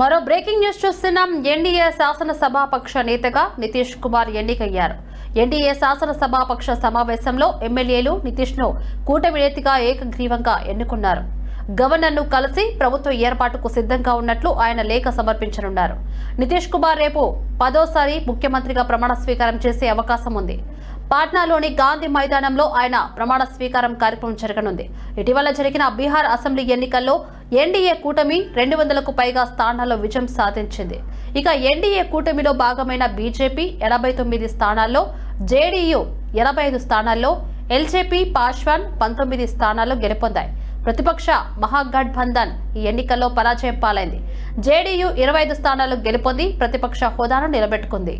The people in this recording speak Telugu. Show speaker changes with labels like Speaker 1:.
Speaker 1: మరో బ్రేకింగ్ న్యూస్ చూస్తున్నాం. ఎన్డీఏ శాసనసభాపక్ష నేతగా నితీష్ కుమార్ ఎన్నికయ్యారు. ఎన్డీఏ శాసనసభాపక్ష సమావేశంలో ఎమ్మెల్యేలు నితీష్ను కూటమి నేతగా ఏకగ్రీవంగా ఎన్నుకున్నారు. గవర్నర్ను కలిసి ప్రభుత్వ ఏర్పాటుకు సిద్ధంగా ఉన్నట్లు ఆయన లేఖ సమర్పించనున్నారు. నితీష్ కుమార్ రేపు పదోసారి ముఖ్యమంత్రిగా ప్రమాణ స్వీకారం చేసే అవకాశం ఉంది. పాట్నాలోని గాంధీ మైదానంలో ఆయన ప్రమాణ స్వీకారం కార్యక్రమం జరగనుంది. ఇటీవల జరిగిన బీహార్ అసెంబ్లీ ఎన్నికల్లో ఎన్డీఏ కూటమి రెండు వందలకు పైగా స్థానాల్లో విజయం సాధించింది. ఇక ఎన్డీఏ కూటమిలో భాగమైన బీజేపీ ఎనభై తొమ్మిది స్థానాల్లో జేడీయూ ఎనభై ఐదు స్థానాల్లో ఎల్జేపీ పాశ్వాన్ పంతొమ్మిది స్థానాల్లో గెలుపొందాయి. ప్రతిపక్ష మహాగఠబంధన్ ఈ ఎన్నికల్లో పరాజయం పాలైంది. జేడీయూ ఇరవై ఐదు స్థానాలు గెలుపొంది ప్రతిపక్ష హోదాను నిలబెట్టుకుంది.